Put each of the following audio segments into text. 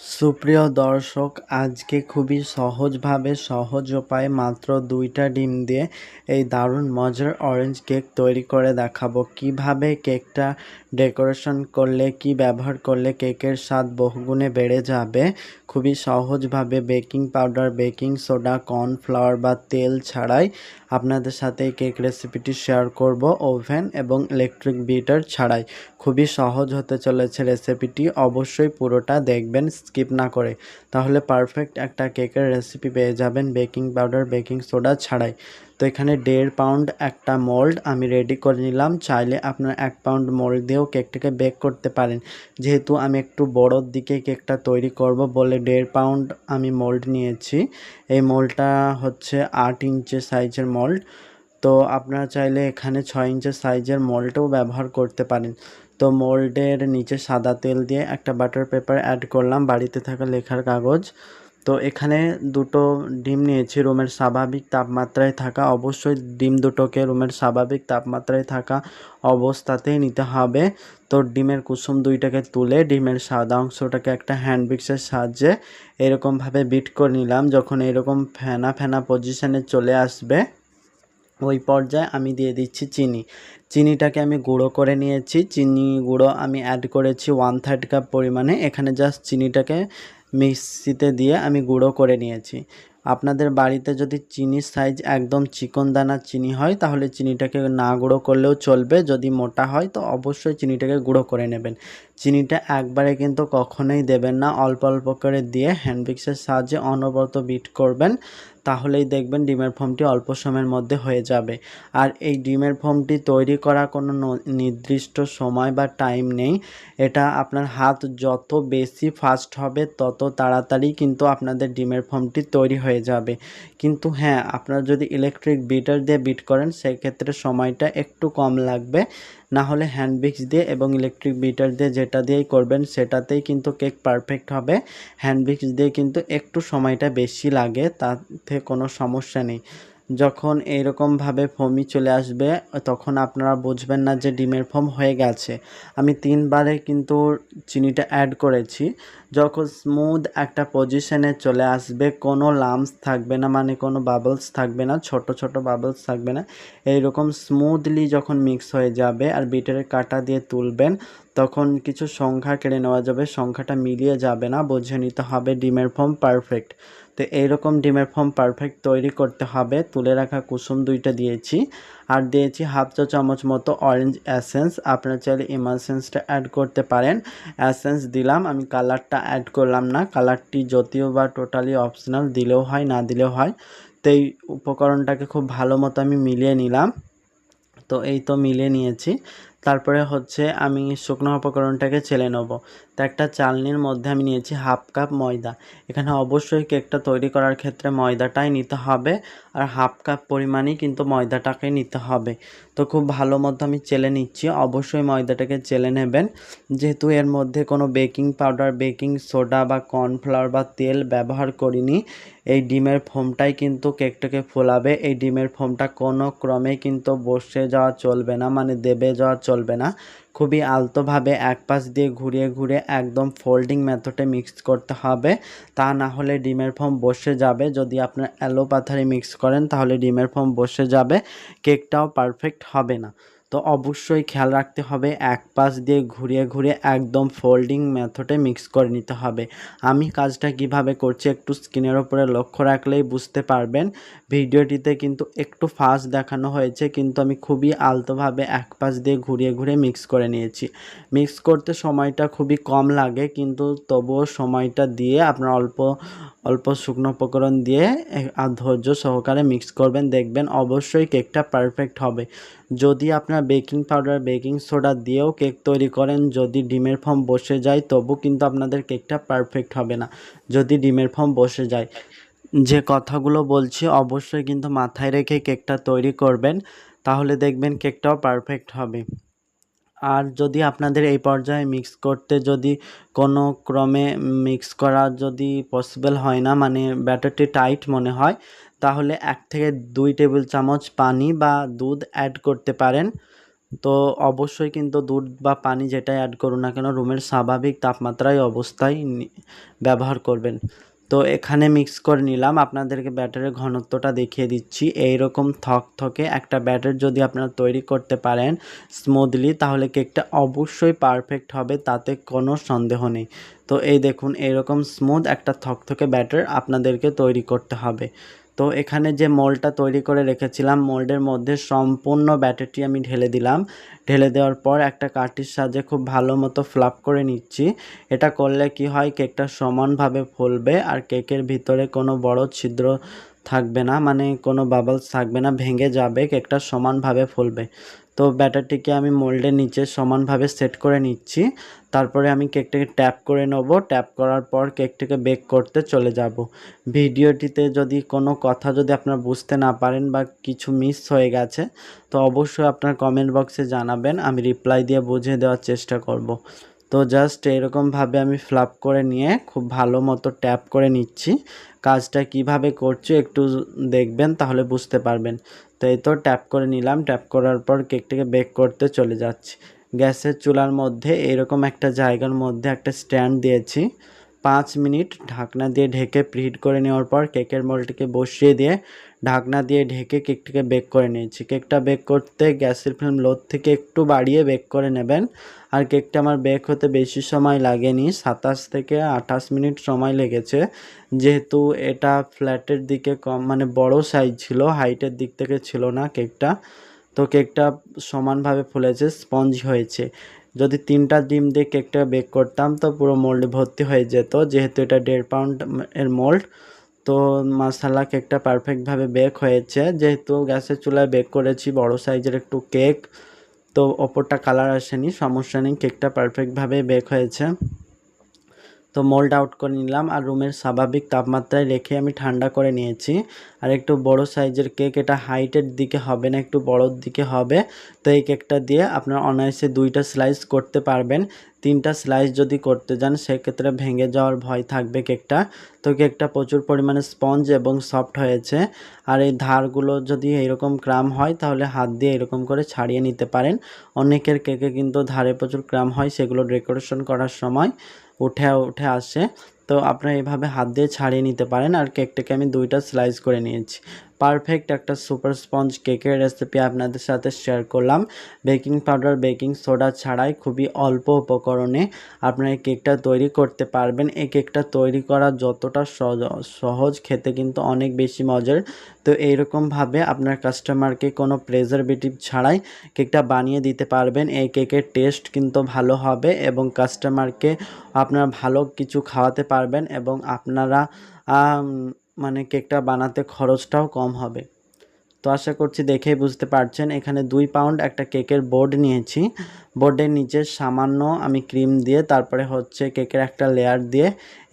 সুপ্রিয় দর্শক, আজকে খুবই সহজভাবে সহজ উপায়ে মাত্র দুইটা ডিম দিয়ে এই দারুণ মজার অরেঞ্জ কেক তৈরি করে দেখাবো। কীভাবে কেকটা ডেকোরেশন করলে, কি ব্যবহার করলে কেকের স্বাদ বহুগুণে বেড়ে যাবে? খুবই সহজভাবে baking powder, baking soda, cornflour বা তেল ছাড়াই আপনাদের সাথে এই কেক রেসিপিটি শেয়ার করব ওভেন এবং ইলেকট্রিক বিটার ছাড়াই। খুবই সহজ হতে চলেছে রেসিপিটি, অবশ্যই পুরোটা দেখবেন, স্কিপ না করে। তাহলে পারফেক্ট একটা কেকের রেসিপি পেয়ে যাবেন বেকিং পাউডার, বেকিং সোডা ছাড়াই। তো এখানে দেড় পাউন্ড একটা মোল্ড আমি রেডি করে নিলাম। চাইলে আপনার এক পাউন্ড মোল্ড দিয়েও কেকটাকে বেক করতে পারেন। যেহেতু আমি একটু বড়োর দিকে কেকটা তৈরি করব বলে দেড় পাউন্ড আমি মোল্ড নিয়েছি। এই মোল্ডটা হচ্ছে আট ইঞ্চি সাইজের মোল্ড তো আপনারা চাইলে এখানে ছয় ইঞ্চের সাইজের মোল্ডও ব্যবহার করতে পারেন। তো মোল্ডের নিচে সাদা তেল দিয়ে একটা বাটার পেপার অ্যাড করলাম। বাড়িতে থাকা লেখার কাগজ। তো এখানে দুটো ডিম নিয়েছি, রুমের স্বাভাবিক তাপমাত্রায় থাকা, অবশ্যই ডিম দুটোকে রুমের স্বাভাবিক তাপমাত্রায় থাকা অবস্থাতেই নিতে হবে। তো ডিমের কুসুম দুইটাকে তুলে ডিমের সাদা অংশটাকে একটা হ্যান্ড বিক্সের সাহায্যে এরকমভাবে বিট করে নিলাম। যখন এরকম ফেনা ফেনা পজিশানে চলে আসবে, ওই পর্যায়ে আমি দিয়ে দিচ্ছি চিনি। চিনিটাকে আমি গুঁড়ো করে নিয়েছি। চিনি গুঁড়ো আমি অ্যাড করেছি ওয়ান থার্ড কাপ পরিমাণে। এখানে জাস্ট চিনিটাকে মিক্সিতে দিয়ে আমি গুঁড়ো করে নিয়েছি। আপনাদের বাড়িতে যদি চিনি সাইজ একদম চিকন দানা চিনি হয়, তাহলে চিনিটাকে না গুঁড়ো করলেও চলবে। যদি মোটা হয়, তো অবশ্যই চিনিটাকে গুঁড়ো করে নেবেন। চিনিটা একবারে কিন্তু কখনোই দেবেন না। অল্প অল্প করে দিয়ে হ্যান্ডবিক্সের সাহায্যে অনবরত বিট করবেন। তাহলেই দেখবেন ডিমের ফোমটি অল্প সময়ের মধ্যে হয়ে যাবে। আর এই ডিমের ফোমটি তৈরি করা কোনো নির্দিষ্ট সময় বা টাইম নেই। এটা আপনার হাত যত বেশি ফাস্ট হবে, তত তাড়াতাড়ি কিন্তু আপনাদের ডিমের ফোমটি তৈরি হয়ে যাবে। কিন্তু হ্যাঁ আপনারা যদি ইলেকট্রিক বিটার দিয়ে বিট করেন, সেক্ষেত্রে সময়টা একটু কম লাগবে। না হলে হ্যান্ড বিক্স দিয়ে এবং ইলেকট্রিক বিটার দিয়ে যেটা দিয়েই করবেন, সেটাতেই কিন্তু কেক পারফেক্ট হবে। হ্যান্ড বিক্স দিয়ে কিন্তু একটু সময়টা বেশি লাগে, তাতে কোনো সমস্যা নেই। যখন এইরকমভাবে ফোমই চলে আসবে, তখন আপনারা বুঝবেন না যে ডিমের ফোম হয়ে গেছে। আমি তিনবারে কিন্তু চিনিটা অ্যাড করেছি। যখন স্মুথ একটা পজিশনে চলে আসবে, কোনো লামস থাকবে না মানে কোনো বাবলস থাকবে না, ছোট ছোট বাবলস থাকবে না। এইরকম স্মুথলি যখন মিক্স হয়ে যাবে আর বিটারের কাটা দিয়ে তুলবেন তখন কিছু সংখ্যা কেড়ে নেওয়া যাবে, সংখ্যাটা মিলিয়ে যাবে না, বুঝে নিতে হবে ডিমের ফর্ম পারফেক্ট তো এইরকম ডিমের ফর্ম পারফেক্ট তৈরি করতে হবে, তুলে রাখা কুসুম দুইটা দিয়েছি। আর দিয়েছি হাফ চা চামচ মতো অরেঞ্জ অ্যাসেন্স আপনারা চাইলে ইমার্সেন্সটা অ্যাড করতে পারেন। অ্যাসেন্স দিলাম, আমি কালারটা অ্যাড করলাম না কালারটি যদিও বা টোটালি অপশনাল দিলেও হয়, না দিলেও হয়। তো এই উপকরণটাকে খুব ভালো মতো আমি মিলিয়ে নিলাম। তো এই তো মিলিয়ে নিয়েছি। তারপরে হচ্ছে আমি শুকনো উপকরণটাকে চেলে নেব। তো একটা চালনির মধ্যে আমি নিয়েছি হাফ কাপ ময়দা। এখানে অবশ্যই কেকটা তৈরি করার ক্ষেত্রে ময়দাটাই নিতে হবে আর হাফ কাপ পরিমাণই কিন্তু ময়দাটাকে নিতে হবে। তো খুব ভালো মতো আমি চেলে নিচ্ছি। অবশ্যই ময়দাটাকে চেলে নেবেন। যেহেতু এর মধ্যে কোনো বেকিং পাউডার, বেকিং সোডা বা কর্নফ্লাওয়ার বা তেল ব্যবহার করিনি, এই ডিমের ফোমটাই কিন্তু কেকটাকে ফোলাবে। এই ডিমের ফোমটা কোনো ক্রমে কিন্তু বসে যাওয়া চলবে না মানে দেবে যাওয়া না। খুবই আলতোভাবে এক পাশ দিয়ে ঘুরিয়ে ঘুরিয়ে একদম ফোল্ডিং মেথডে মিক্স করতে হবে। তা না হলে ডিমের ফর্ম বসে যাবে। যদি আপনার অ্যালো পাথারে মিক্স করেন, তাহলে ডিমের ফর্ম বসে যাবে। কেকটাও পারফেক্ট হবে না। তো অবশ্যই খেয়াল রাখতে হবে, এক পাশ দিয়ে ঘুরিয়ে ঘুরিয়ে একদম ফোল্ডিং মেথডে মিক্স করে নিতে হবে। আমি কাজটা কীভাবে করছি একটু স্ক্রিনের ওপরে লক্ষ্য রাখলেই বুঝতে পারবেন। ভিডিওটিতে কিন্তু একটু ফাস্ট দেখানো হয়েছে, কিন্তু আমি খুবই আলতোভাবে এক পাশ দিয়ে ঘুরিয়ে ঘুরিয়ে মিক্স করে নিয়েছি। মিক্স করতে সময়টা খুবই কম লাগে, কিন্তু তবুও সময়টা দিয়ে আপনার অল্প অল্প শুকনো উপকরণ দিয়ে আর ধৈর্য সহকারে মিক্স করবেন, দেখবেন অবশ্যই কেকটা পারফেক্ট হবে। যদি আপনার বেকিং পাউডার বেকিং সোডা দিয়েও কেক তৈরি করেন। যদি ডিমের ফর্ম বসে যায়, তবু কিন্তু আপনাদের কেকটা পারফেক্ট হবে না। যদি ডিমের ফর্ম বসে যায়। যে কথাগুলো বলছি, অবশ্যই কিন্তু মাথায় রেখে কেকটা তৈরি করবেন। তাহলে দেখবেন কেকটাও পারফেক্ট হবে। আর যদি আপনাদের এই পর্যায়ে মিক্স করতে যদি কোনো ক্রমে মিক্স করা যদি পসিবল হয় না মানে ব্যাটারটি টাইট মনে হয়, তাহলে এক থেকে দুই টেবিল চামচ পানি বা দুধ অ্যাড করতে পারেন। তো অবশ্যই কিন্তু দুধ বা পানি যেটাই অ্যাড করুন না কেন রুমের স্বাভাবিক তাপমাত্রায় অবস্থায় ব্যবহার করবেন। তো এখানে মিক্স করে নিলাম। আপনাদেরকে ব্যাটারের ঘনত্বটা দেখিয়ে দিচ্ছি। এই রকম থক থকে একটা ব্যাটার যদি আপনারা তৈরি করতে পারেন স্মুথলি তাহলে কেকটা অবশ্যই পারফেক্ট হবে, তাতে কোনো সন্দেহ নেই। তো এই দেখুন, এইরকম স্মুথ একটা থকথকে ব্যাটার আপনাদেরকে তৈরি করতে হবে। তো এখানে যে মলটা তৈরি করে রেখেছিলাম, মোল্ডের মধ্যে সম্পূর্ণ ব্যাটারটি আমি ঢেলে দিলাম। ঢেলে দেওয়ার পর একটা কাঠির সাহায্যে খুব ভালো মতো ফ্লাপ করে নিচ্ছি। এটা করলে কি হয়, কেকটা সমানভাবে ফুলবে আর কেকের ভিতরে কোনো বড় ছিদ্র থাকবে না মানে কোনো বাবলস থাকবে না, ভেঙে যাবে, কেকটা সমানভাবে ফুলবে। তো ব্যাটারটিকে আমি মোল্ডের নিচে সমানভাবে সেট করে নিচ্ছি। তারপরে আমি কেকটাকে ট্যাপ করে নেব। ট্যাপ করার পর কেকটাকে বেক করতে চলে যাব। ভিডিওটিতে যদি কোনো কথা যদি আপনারা বুঝতে না পারেন বা কিছু মিস হয়ে গেছে, তো অবশ্যই আপনার কমেন্ট বক্সে জানাবেন। আমি রিপ্লাই দিয়ে বুঝিয়ে দেওয়ার চেষ্টা করব। তো জাস্ট এরকমভাবে আমি ফ্লাপ করে নিয়ে খুব ভালো মতো ট্যাপ করে নিচ্ছি। কাজটা কীভাবে করছি একটু দেখবেন, তাহলে বুঝতে পারবেন। তো এই তো ট্যাপ করে নিলাম। ট্যাপ করার পর কেকটাকে বেক করতে চলে যাচ্ছি। গ্যাসের চুলার মধ্যে এরকম একটা জায়গার মধ্যে একটা স্ট্যান্ড দিয়েছি। পাঁচ মিনিট ঢাকনা দিয়ে ঢেকে প্রিহিট করে নেওয়ার পর কেকের মলটিকে বসিয়ে দিয়ে ঢাকনা দিয়ে ঢেকে কেকটিকে বেক করে নিয়েছি। কেকটা বেক করতে গ্যাসের ফ্লেম লোর থেকে একটু বাড়িয়ে বেক করে নেবেন। আর কেকটা আমার বেক হতে বেশি সময় লাগেনি, সাতাশ থেকে আঠাশ মিনিট সময় লেগেছে। যেহেতু এটা ফ্ল্যাটের দিকে কম মানে বড় সাইজ ছিল, হাইটের দিক থেকে ছিল না কেকটা। তো কেকটা সমানভাবে ফুলেছে, স্পঞ্জ হয়েছে। যদি তিনটা ডিম দিয়ে কেকটা বেক করতাম তো পুরো মোল্ড ভর্তি হয়ে যেত, যেহেতু এটা দেড় পাউন্ড এর মোল্ড। তো মাসালা কেকটা পারফেক্টভাবে বেক হয়েছে। যেহেতু গ্যাসের চুলায় বেক করেছি, বড় সাইজের একটু কেক তো ওপরটা কালার আসেনি, সমস্যা নেই কেকটা পারফেক্টভাবে বেক হয়েছে। তো মোল্ড আউট করে নিলাম আর রুমের স্বাভাবিক তাপমাত্রায় রেখে আমি ঠান্ডা করে নিয়েছি। আর একটু বড় সাইজের কেক এটা হাইটের দিকে হবে না, একটু বড়োর দিকে হবে। তো এই কেকটা দিয়ে আপনার অনায়াসে দুইটা স্লাইস করতে পারবেন। তিনটা স্লাইস যদি করতে যান, সেক্ষেত্রে ভেঙে যাওয়ার ভয় থাকবে কেকটা তো কেকটা প্রচুর পরিমাণে স্পঞ্জ এবং সফট হয়েছে। আর এই ধারগুলো যদি এরকম ক্রাম হয়, তাহলে হাত দিয়ে এরকম করে ছাড়িয়ে নিতে পারেন। অনেকের কেকে কিন্তু ধারে প্রচুর ক্রাম হয়, সেগুলো ডেকোরেশন করার সময়। উঠে উঠে আসে। তো আপনারা এভাবে হাত দিয়ে ছাড়িয়ে নিতে পারেন। আর কেকটাকে আমি দুইটা স্লাইস করে নিয়েছি। পারফেক্ট একটা সুপার স্পঞ্জ কেকের রেসিপি আপনাদের সাথে শেয়ার করলাম। বেকিং পাউডার, বেকিং সোডা ছাড়াই খুবই অল্প উপকরণে আপনারা এই কেকটা তৈরি করতে পারবেন। এই কেকটা তৈরি করা যতটা সহজ- খেতে কিন্তু অনেক বেশি মজার। তো এইরকমভাবে আপনার কাস্টমারকে কোনো প্রেজারভেটিভ ছাড়াই কেকটা বানিয়ে দিতে পারবেন। এই কেকের টেস্ট কিন্তু ভালো হবে এবং কাস্টমারকে আপনারা ভালো কিছু খাওয়াতে পারবেন এবং আপনারা মানে কেকটা বানাতে খরচটাও কম হবে। তো আশা করছি দেখেই বুঝতে পারছেন, এখানে দুই পাউন্ড একটা কেকের বোর্ড নিয়েছি। বোর্ডের নিচে সামান্য আমি ক্রিম দিয়ে, তারপরে হচ্ছে কেকের একটা লেয়ার দিয়ে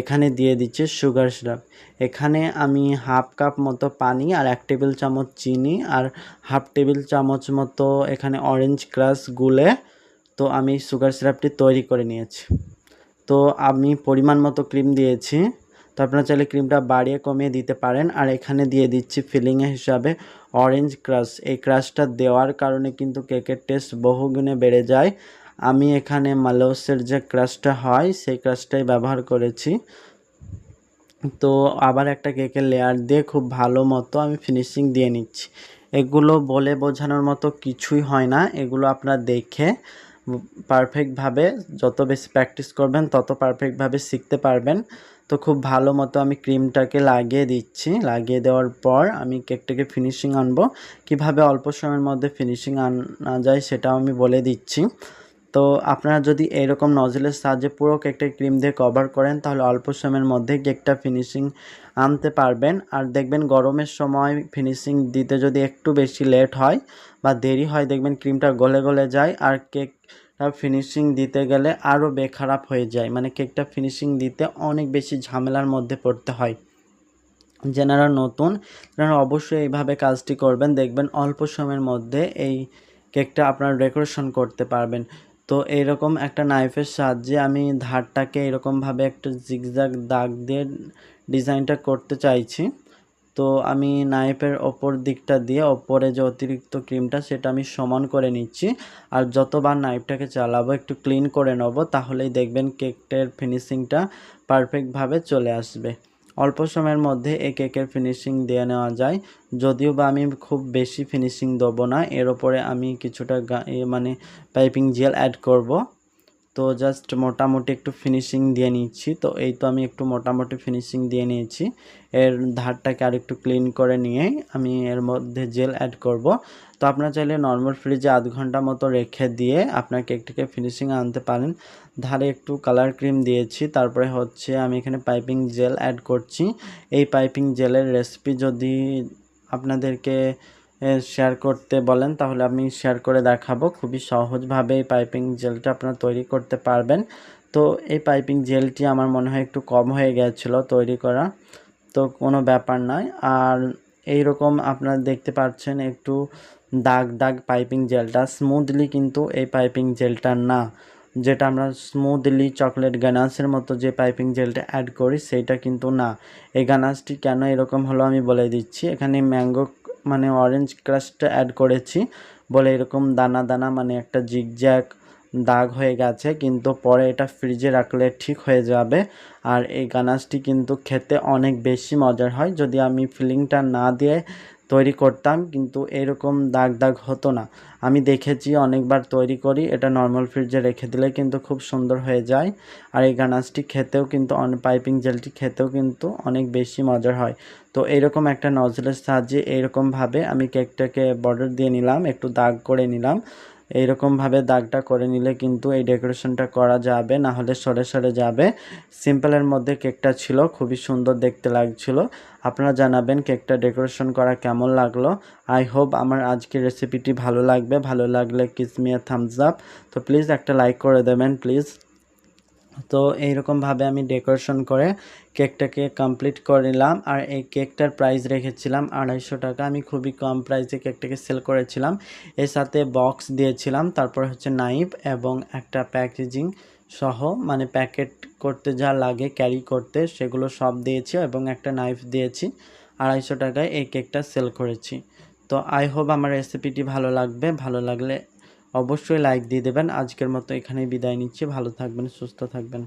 এখানে দিয়ে দিচ্ছি সুগার সিরাপ। এখানে আমি হাফ কাপ মতো পানি আর এক টেবিল চামচ চিনি আর হাফ টেবিল চামচ মতো এখানে অরেঞ্জ ক্রাশ গুলে তো আমি সুগার সিরাপটি তৈরি করে নিয়েছি। তো আমি পরিমাণ মতো ক্রিম দিয়েছি। তো আপনারা চাইলে ক্রিমটা বাড়িয়ে কমিয়ে দিতে পারেন। আর এখানে দিয়ে দিচ্ছি ফিলিংয়ের হিসাবে অরেঞ্জ ক্রাশ এই ক্রাশটা দেওয়ার কারণে কিন্তু কেকের টেস্ট বহুগুণে বেড়ে যায়। আমি এখানে মালসের যে ক্রাশটা হয়, সেই ক্রাশটাই ব্যবহার করেছি। তো আবার একটা কেকের লেয়ার দিয়ে খুব ভালো মতো আমি ফিনিশিং দিয়ে নিচ্ছি। এগুলো বলে বোঝানোর মতো কিছুই হয় না। এগুলো আপনারা দেখে পারফেক্টভাবে যত বেশি প্র্যাকটিস করবেন, তত পারফেক্টভাবে শিখতে পারবেন। তো খুব ভালো মতো আমি ক্রিমটাকে লাগিয়ে দিচ্ছি। লাগিয়ে দেওয়ার পর আমি কেকটাকে ফিনিশিং আনব। কীভাবে অল্প সময়ের মধ্যে ফিনিশিং আনা যায় সেটাও আমি বলে দিচ্ছি। তো আপনারা যদি এরকম নজলের সাহায্যে পুরো কেকটা ক্রিম দিয়ে কভার করেন, তাহলে অল্প সময়ের মধ্যে কেকটা ফিনিশিং আনতে পারবেন। আর দেখবেন গরমের সময় ফিনিশিং দিতে যদি একটু বেশি লেট হয় বা দেরি হয়, দেখবেন ক্রিমটা গলে গলে যায় আর কেকটা ফিনিশিং দিতে গেলে আরও বেখারাপ হয়ে যায়। মানে কেকটা ফিনিশিং দিতে অনেক বেশি ঝামেলার মধ্যে পড়তে হয়। যারা নতুন, তারা অবশ্যই এইভাবে কাজটি করবেন। দেখবেন অল্প সময়ের মধ্যে এই কেকটা আপনারা ডেকোরেশন করতে পারবেন। তো এইরকম একটা নাইফের সাহায্যে আমি ধারটাকে এরকমভাবে একটা জিগজাগ দাগ দিয়ে ডিজাইনটা করতে চাইছি। তো আমি নাইফের ওপর দিকটা দিয়ে ওপরে যে অতিরিক্ত ক্রিমটা সেটা আমি সমান করে নিচ্ছি। আর যতবার নাইফটাকে চালাবো, একটু ক্লিন করে নেব, তাহলেই দেখবেন কেকটার ফিনিশিংটা পারফেক্টভাবে চলে আসবে। অল্প সময়ের মধ্যে এই কেকের ফিনিশিং দিয়ে নেওয়া যায়। যদিও বা আমি খুব বেশি ফিনিশিং দেবো না, এর ওপরে আমি কিছুটা মানে পাইপিং জেল অ্যাড করব। তো জাস্ট মোটামুটি একটু ফিনিশিং দিয়ে নিচ্ছি। তো এই তো আমি একটু মোটামুটি ফিনিশিং দিয়ে নিয়েছি। এর ধারটাকে আর একটু ক্লিন করে নিয়ে আমি এর মধ্যে জেল অ্যাড করব। তো আপনার চাইলে নর্মাল ফ্রিজে আধ ঘণ্টা মতো রেখে দিয়ে আপনার কেকটিকে ফিনিশিং আনতে পারেন। ধারে একটু কালার ক্রিম দিয়েছি। তারপরে হচ্ছে আমি এখানে পাইপিং জেল অ্যাড করছি। এই পাইপিং জেলের রেসিপি যদি আপনাদেরকে শেয়ার করতে বলেন, তাহলে আমি শেয়ার করে দেখাবো। খুবই সহজভাবে এই পাইপিং জেলটা আপনারা তৈরি করতে পারবেন। তো এই পাইপিং জেলটি আমার মনে হয় একটু কম হয়ে গেছিল তৈরি করা। তো কোনো ব্যাপার নয়। আর এই রকম আপনারা দেখতে পাচ্ছেন একটু দাগ দাগ পাইপিং জেলটা স্মুথলি কিন্তু এই পাইপিং জেলটা না। যেটা আমরা স্মুথলি চকলেট গানাসের মতো যে পাইপিং জেলটা অ্যাড করি, সেইটা কিন্তু না। এই গানাসটি কেন এরকম হলো আমি বলে দিচ্ছি। এখানে ম্যাঙ্গো মানে অরেঞ্জ ক্রাশটা অ্যাড করেছি বলে এরকম দানা দানা মানে একটা জিগজ্যাগ দাগ হয়ে গেছে, কিন্তু পরে এটা ফ্রিজে রাখলে ঠিক হয়ে যাবে। আর এই গানাশটি কিন্তু খেতে অনেক বেশি মজার হয়। যদি আমি ফিলিংটা না দিয়ে তৈরি করতাম, কিন্তু এরকম দাগ দাগ হতো না। আমি দেখেছি অনেকবার তৈরি করি, এটা নর্মাল ফ্রিজে রেখে দিলে কিন্তু খুব সুন্দর হয়ে যায়। আর এই গানাসটি খেতেও কিন্তু, অন পাইপিং জেলটি খেতেও কিন্তু অনেক বেশি মজার হয়। তো এরকম একটা নজলের সাহায্যে এরকমভাবে আমি কেকটাকে বর্ডার দিয়ে নিলাম, একটু দাগ করে নিলাম। এইরকমভাবে দাগটা করে নিলে কিন্তু এই ডেকোরেশনটা করা যাবে, না হলে সরে সরে যাবে। সিম্পলের মধ্যে কেকটা ছিল, খুবই সুন্দর দেখতে লাগছিল। আপনারা জানাবেন কেকটা ডেকোরেশন করা কেমন লাগল। আই হোপ আমার আজকের রেসিপিটি ভালো লাগবে। ভালো লাগলে কিসমিয়া থামস আপ। তো প্লিজ একটা লাইক করে দেবেন, প্লিজ। তো এইরকমভাবে আমি ডেকোরেশন করে কেকটাকে কমপ্লিট করে নিলাম। আর এই কেকটার প্রাইস রেখেছিলাম আড়াইশো টাকা। আমি খুবই কম প্রাইসে কেকটাকে সেল করেছিলাম। এর সাথে বক্স দিয়েছিলাম, তারপর হচ্ছে নাইফ এবং একটা প্যাকেজিং সহ মানে প্যাকেট করতে যা লাগে, ক্যারি করতে, সেগুলো সব দিয়েছি এবং একটা নাইফ দিয়েছি, আড়াইশো টাকায় এই কেকটা সেল করেছি। তো আই হোপ আমার রেসিপিটি ভালো লাগবে। ভালো লাগলে অবশ্যই লাইক দিয়ে দেবেন। আজকের মতো এখানেই বিদায় নিচ্ছি। ভালো থাকবেন সুস্থ থাকবেন।